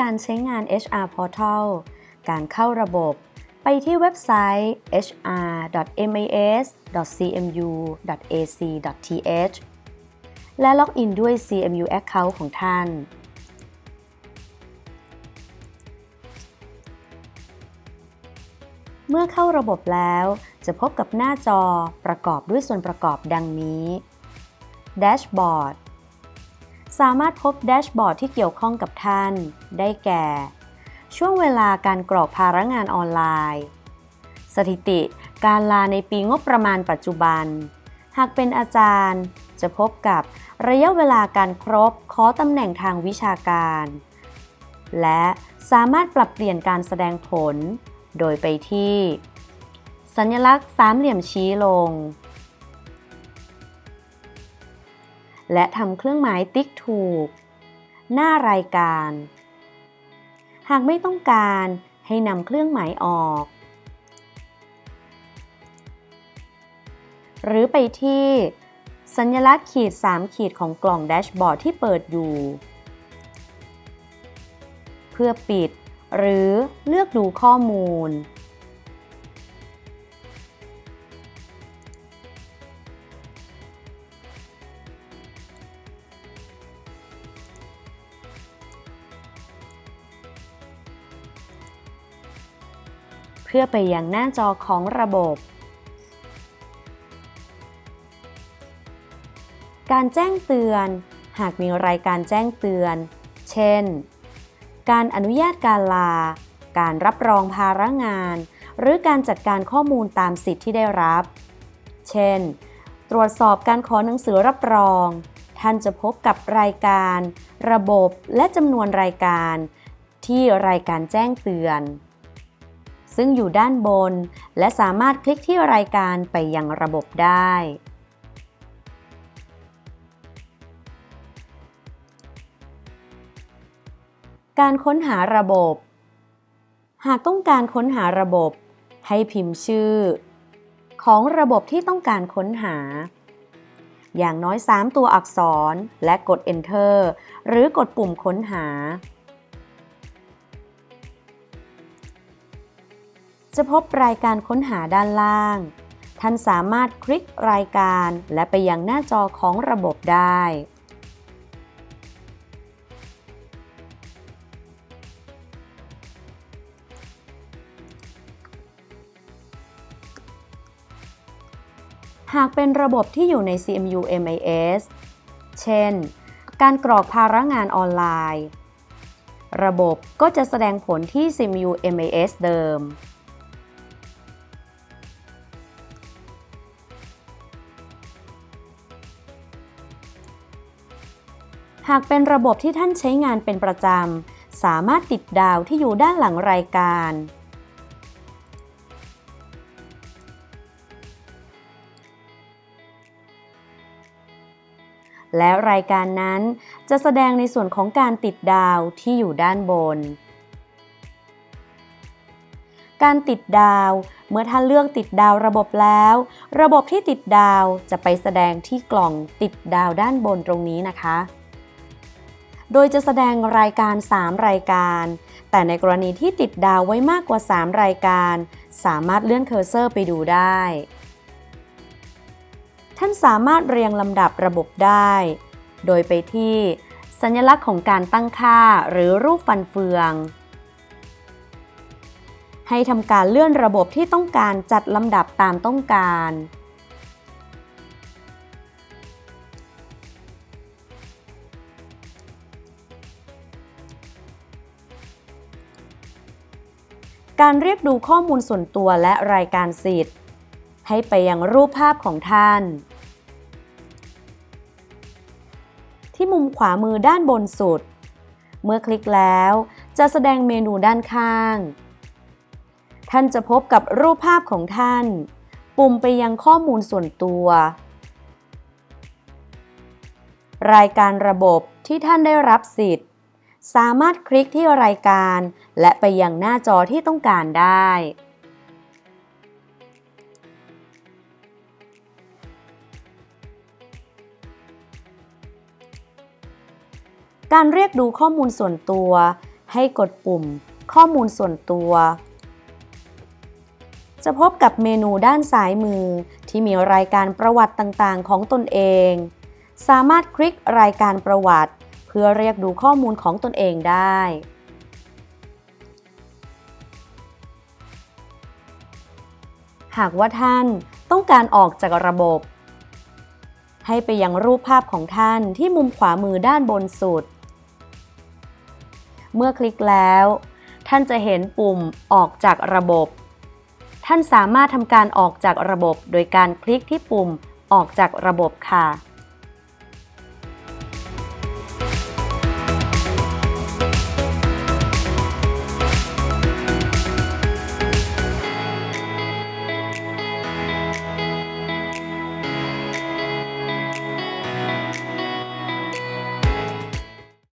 การใช้งาน HR Portal การเข้าระบบ ไปที่เว็บไซต์ hr.mas.cmu.ac.th และล็อกอินด้วย CMU Account ของท่าน เมื่อเข้าระบบแล้วจะพบกับหน้าจอประกอบด้วยส่วนประกอบดังนี้ Dashboard สามารถพบแดชบอร์ดที่เกี่ยวข้องกับท่าน ได้แก่ ช่วงเวลาการกรอกภาระงานออนไลน์ สถิติการลาในปีงบประมาณปัจจุบัน หากเป็นอาจารย์จะพบกับระยะเวลาการครบขอตำแหน่งทางวิชาการ และสามารถปรับเปลี่ยนการแสดงผล โดยไปที่ สัญลักษณ์สามเหลี่ยมชี้ลง และทำเครื่องหมายติ๊กถูก หน้ารายการ หากไม่ต้องการให้นำเครื่องหมายออก หรือไปที่ สัญลักษณ์ขีด 3 ขีดของกล่องแดชบอร์ดที่เปิดอยู่ เพื่อปิด หรือเลือกดูข้อมูล พื่อไปยังหน้าจอของระบบ การแจ้งเตือน หากมีรายการแจ้งเตือน เช่น การอนุญาตการลา การรับรองภาระงาน หรือการจัดการข้อมูลตามสิทธิ์ที่ได้รับ เช่น ตรวจสอบการขอหนังสือรับรอง ท่านจะพบกับรายการ ระบบและจำนวนรายการที่รายการแจ้งเตือน ซึ่งอยู่ด้านบน และสามารถคลิกที่รายการไปยังระบบได้ การค้นหาระบบ หากต้องการค้นหาระบบ ให้พิมพ์ชื่อ ของระบบที่ต้องการค้นหา อย่างน้อย 3 ตัวอักษรและกด Enter หรือกดปุ่มค้นหา จะพบรายการค้นหาด้านล่าง ท่านสามารถคลิกรายการและไปยังหน้าจอของระบบได้ หากเป็นระบบที่อยู่ใน CMU MIS เช่น การกรอกภาระงานออนไลน์ ระบบก็จะแสดงผลที่ CMU MIS เดิม หากเป็นระบบที่ท่านใช้งานเป็นประจำ สามารถติดดาวที่อยู่ด้านหลังรายการ และรายการนั้นจะแสดงในส่วนของการติดดาวที่อยู่ด้านบน การติดดาวเมื่อท่านเลือกติดดาวระบบแล้ว ระบบที่ติดดาวจะไปแสดงที่กล่องติดดาวด้านบนตรงนี้นะคะ โดยจะแสดงรายการ 3 รายการ แต่ในกรณีที่ติดดาวไว้มากกว่า 3 รายการ สามารถเลื่อนเคอร์เซอร์ไปดูได้ ท่านสามารถเรียงลำดับระบบได้ โดยไปที่ สัญลักษณ์ของการตั้งค่าหรือรูปฟันเฟือง ให้ทำการเลื่อนระบบที่ต้องการจัดลำดับตามต้องการ การเรียกดูข้อมูลส่วนตัวและรายการสิทธิ์ ให้ไปยังรูปภาพของท่าน ที่มุมขวามือด้านบนสุด เมื่อคลิกแล้วจะแสดงเมนูด้านข้าง ท่านจะพบกับรูปภาพของท่าน ปุ่มไปยังข้อมูลส่วนตัว รายการระบบที่ท่านได้รับสิทธิ์ สามารถคลิกที่รายการ และไปยังหน้าจอที่ต้องการได้ การเรียกดูข้อมูลส่วนตัว ให้กดปุ่ม ข้อมูลส่วนตัว จะพบกับเมนูด้านซ้ายมือที่มีรายการประวัติต่างๆ ของตนเอง สามารถคลิกรายการประวัติ พื่อเรียกดูข้อมูลของตนเองได้ หากว่าท่านต้องการออกจากระบบ ให้ไปยังรูปภาพของท่านที่มุมขวามือด้านบนสุด เมื่อคลิกแล้ว ท่านจะเห็นปุ่มออกจากระบบ ท่านสามารถทำการออกจากระบบ โดยการคลิกที่ปุ่มออกจากระบบค่ะ